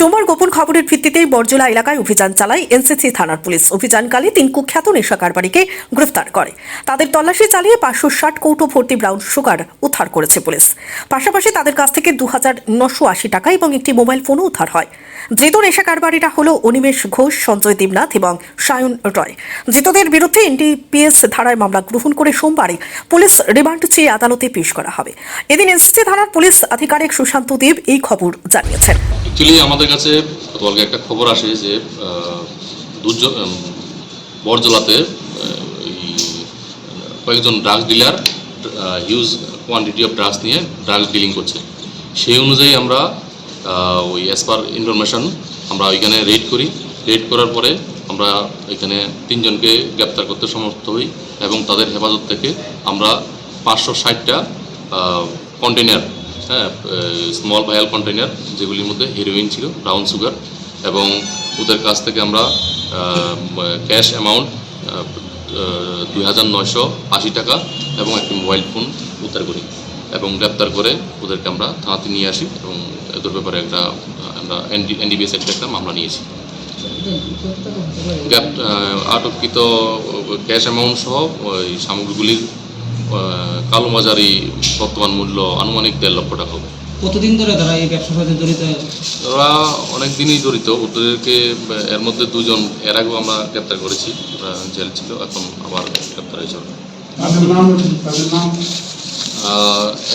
সোমবার গোপন খবরের ভিত্তিতে বরজলা এলাকায় অভিযান চালায় এনসিসি থানার পুলিশ। অভিযানকালে তিন কুখ্যাত নেশা কারবারিকে গ্রেফতার করে। তাদের তল্লাশি চালিয়ে পাঁচশো ষাট কৌটো ভর্তি ব্রাউন সুগার উদ্ধার করেছে পুলিশ। পাশাপাশি তাদের কাছ থেকে দু হাজার নশো আশি টাকা এবং একটি মোবাইল ফোনও উদ্ধার হয়। ধৃত নেশা কারবারিরা হল অনিমেষ ঘোষ, সঞ্জয় দেবনাথ এবং সায়ন রয়। ধৃতদের বিরুদ্ধে এনডিপিএস ধারায় মামলা গ্রহণ করে সোমবারে পুলিশ রিমান্ড চেয়ে আদালতে পেশ করা হবে। এদিন এনসিসি থানার পুলিশ আধিকারিক সুশান্ত দেব এই খবর জানিয়েছেন। অ্যাকচুয়ালি আমাদের কাছে গতকালকে একটা খবর আসে যে বরজলাতে কয়েকজন drugs dealer huge quantity of drugs নিয়ে ড্রাগস ডিলিং করছে। সেই অনুযায়ী আমরা ওই অ্যাজ পার ইনফরমেশন আমরা ওইখানে রেড করি। রেড করার পরে আমরা এখানে তিনজনকে গ্রেপ্তার করতে সমর্থ হই এবং তাদের হেফাজত থেকে আমরা পাঁচশো ষাটটা কন্টেনার হ্যাঁ স্মল ভায়াল কন্টেনার যেগুলির মধ্যে হিরোইন ছিল ব্রাউন সুগার এবং ওদের কাছ থেকে আমরা ক্যাশ অ্যামাউন্ট দুই হাজার নয়শো আশি টাকা এবং একটি মোবাইল ফোন উদ্ধার করি এবং গ্রেপ্তার করে ওদেরকে আমরা থানাতে নিয়ে আসি এবং এদের ব্যাপারে একটা আমরা এনডি এনডিবিএস একটা একটা মামলা নিয়েছি। আটককৃত ক্যাশ অ্যামাউন্ট সহ ওই সামগ্রীগুলির আহ, কালোবাজারি বর্তমান মূল্য আনুমানিক দেড় লক্ষ টাকা হবে। কতদিন ধরে তারা এই ব্যবসার সাথে জড়িত ওরা অনেক দিনই জড়িত। ওদেরকে এর মধ্যে দুজন এর আগেও আমরা গ্রেপ্তার করেছি। ওরা জেল ছিল এখন আবার গ্রেপ্তার হয়েছে।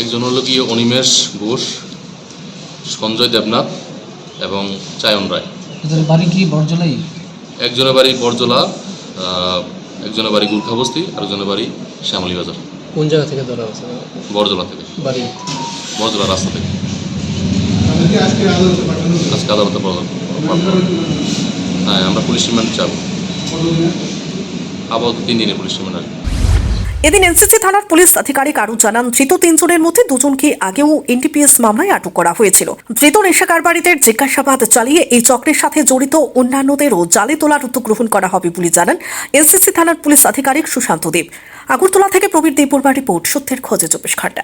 একজন হলো গিয়ে অনিমেষ ঘোষ সঞ্জয় দেবনাথ এবং চায়ন রায়। এদের বাড়ি কি বরজলাই? একজনের বাড়ি বরজলা একজনের বাড়ি গুর্খাবস্তি আরেকজনের বাড়ি শ্যামলী বাজার কোন জায়গা থেকে ধরা হয়েছে? বরজলা থেকে। বাড়ি। বরজলা রাস্তা থেকে। আজকে আদালতে পাঠানো আজকে আদালতে পাঠানো হ্যাঁ আমরা পুলিশ রিমান্ড চাবো? আপাতত তিন দিনের পুলিশ রিমান্ড আসবে। এদিন এনসিসি থানার পুলিশ আধিকারিক আরও জানান, ধৃত তিনজনের মধ্যে দুজনকে আগেও এনডিপিএস মামলায় আটক করা হয়েছিল। ধৃত নেশা কারবারিদের জিজ্ঞাসাবাদ চালিয়ে এই চক্রের সাথে জড়িত অন্যান্যদেরও জালে তোলার উদ্যোগ গ্রহণ করা হবে বলে জানান এনসিসি থানার পুলিশ আধিকারিক সুশান্ত দেব। আগরতলা থেকে প্রবীর দেববর্মা রিপোর্ট, সত্যের খোঁজে চব্বিশ ঘণ্টা।